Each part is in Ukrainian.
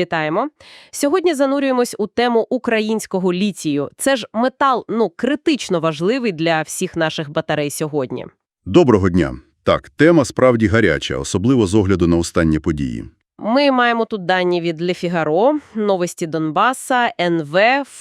Вітаємо. Сьогодні занурюємось у тему українського літію. Це ж метал, ну, критично важливий для всіх наших батарей сьогодні. Доброго дня. Так, тема справді гаряча, особливо з огляду на останні події. Ми маємо тут дані від Le Figaro, Новості Донбаса, НВ,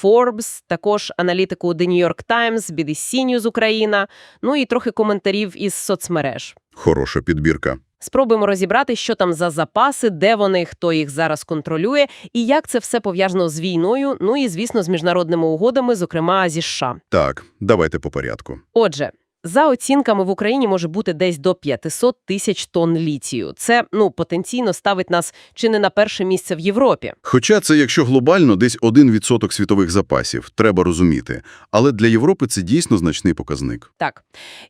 Forbes, також аналітику The New York Times, BBC News Україна, ну і трохи коментарів із соцмереж. Хороша підбірка. Спробуємо розібрати, що там за запаси, де вони, хто їх зараз контролює, і як це все пов'язано з війною, ну і, звісно, з міжнародними угодами, зокрема зі США. Так, давайте по порядку. Отже, за оцінками в Україні може бути десь до 500 тисяч тонн літію. Це, ну, потенційно ставить нас чи не на перше місце в Європі. Хоча це, якщо глобально, десь 1% світових запасів, треба розуміти. Але для Європи це дійсно значний показник. Так.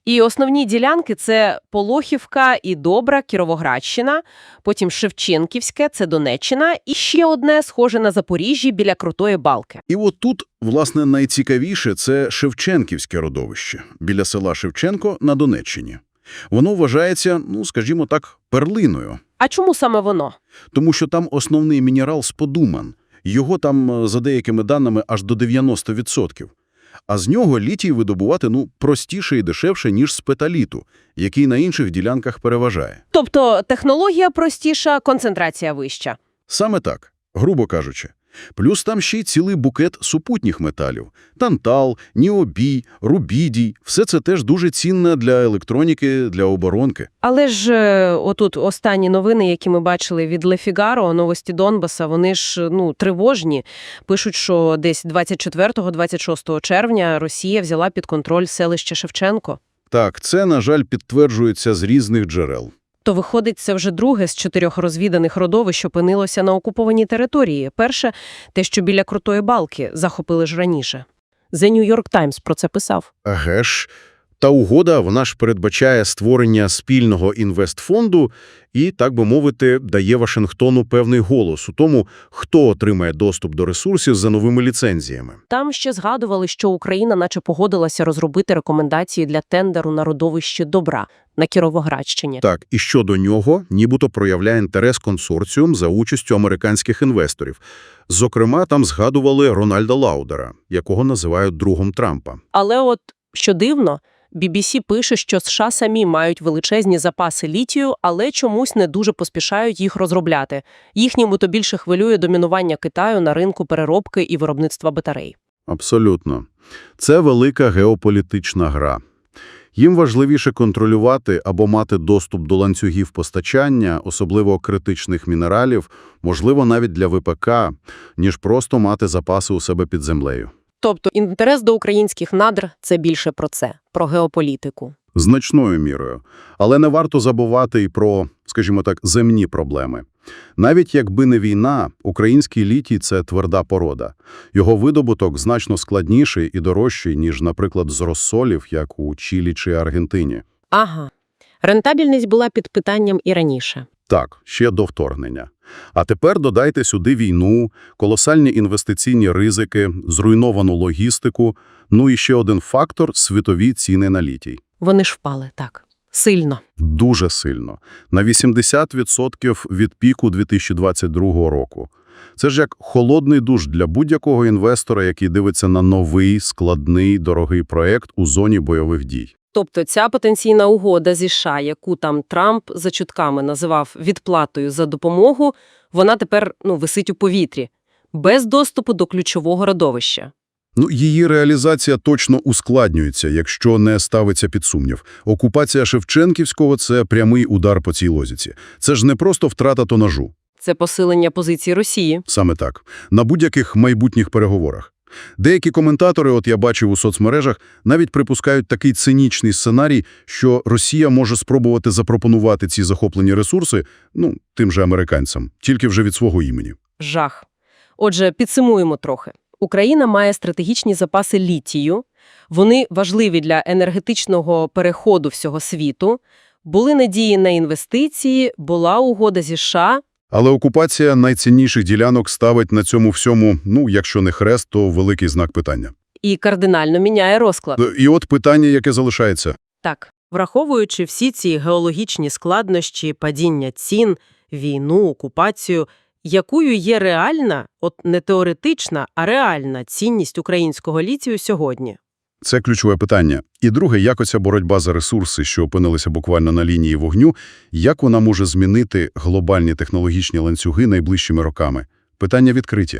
І основні ділянки – це Полохівка і Добра, Кіровоградщина, потім Шевченківське – це Донеччина, і ще одне, схоже на Запоріжжі, біля Крутої Балки. І от тут, власне, найцікавіше – це Шевченківське родовище, біля села Шевченко на Донеччині. Воно вважається, ну, скажімо так, перлиною. А чому саме воно? Тому що там основний мінерал – сподуман. Його там, е, за деякими даними, аж до 90%. А з нього літій видобувати, ну, простіше і дешевше, ніж з петаліту, який на інших ділянках переважає. Тобто технологія простіша, концентрація вища. Саме так, грубо кажучи. Плюс там ще й цілий букет супутніх металів – тантал, ніобій, рубідій – все це теж дуже цінне для електроніки, для оборонки. Але ж е, отут останні новини, які ми бачили від Figaro, новості Донбаса, вони ж ну тривожні. Пишуть, що десь 24-26 червня Росія взяла під контроль селище Шевченко. Так, це, на жаль, підтверджується з різних джерел. То виходить, це вже друге з чотирьох розвіданих родовищ опинилося на окупованій території. Перше – те, що біля Крутої Балки захопили ж раніше. The New York Times про це писав. Ага ж, та угода, вона ж передбачає створення спільного інвестфонду і, так би мовити, дає Вашингтону певний голос у тому, хто отримає доступ до ресурсів за новими ліцензіями. Там ще згадували, що Україна наче погодилася розробити рекомендації для тендеру на родовище добра на Кіровоградщині. Так, і щодо нього нібито проявляє інтерес консорціум за участю американських інвесторів. Зокрема, там згадували Рональда Лаудера, якого називають другом Трампа. Але от, що дивно, BBC пише, що США самі мають величезні запаси літію, але чомусь не дуже поспішають їх розробляти. Їхньому то більше хвилює домінування Китаю на ринку переробки і виробництва батарей. Абсолютно. Це велика геополітична гра. Їм важливіше контролювати або мати доступ до ланцюгів постачання, особливо критичних мінералів, можливо, навіть для ВПК, ніж просто мати запаси у себе під землею. Тобто інтерес до українських надр – це більше про це, про геополітику. Значною мірою. Але не варто забувати і про, скажімо так, земні проблеми. Навіть якби не війна, український літій – це тверда порода. Його видобуток значно складніший і дорожчий, ніж, наприклад, з розсолів, як у Чилі чи Аргентині. Ага. Рентабельність була під питанням і раніше. Так, ще до вторгнення. А тепер додайте сюди війну, колосальні інвестиційні ризики, зруйновану логістику, ну і ще один фактор – світові ціни на літій. Вони ж впали, так. Сильно. Дуже сильно. На 80% від піку 2022 року. Це ж як холодний душ для будь-якого інвестора, який дивиться на новий, складний, дорогий проект у зоні бойових дій. Тобто ця потенційна угода зі США, яку там Трамп за чутками називав відплатою за допомогу, вона тепер ну, висить у повітрі, без доступу до ключового родовища. Ну, її реалізація точно ускладнюється, якщо не ставиться під сумнів. Окупація Шевченківського – це прямий удар по цій лозіці. Це ж не просто втрата тонажу. Це посилення позиції Росії. Саме так. На будь-яких майбутніх переговорах. Деякі коментатори, от я бачив у соцмережах, навіть припускають такий цинічний сценарій, що Росія може спробувати запропонувати ці захоплені ресурси, ну, тим же американцям, тільки вже від свого імені. Жах. Отже, підсумуємо трохи. Україна має стратегічні запаси літію. Вони важливі для енергетичного переходу всього світу. Були надії на інвестиції, була угода зі США. Але окупація найцінніших ділянок ставить на цьому всьому, ну, якщо не хрест, то великий знак питання. І кардинально міняє розклад. І от питання, яке залишається. Так, враховуючи всі ці геологічні складнощі, падіння цін, війну, окупацію, якою є реальна, от не теоретична, а реальна цінність українського літію сьогодні? Це ключове питання. І друге, як оця боротьба за ресурси, що опинилися буквально на лінії вогню, як вона може змінити глобальні технологічні ланцюги найближчими роками? Питання відкриті.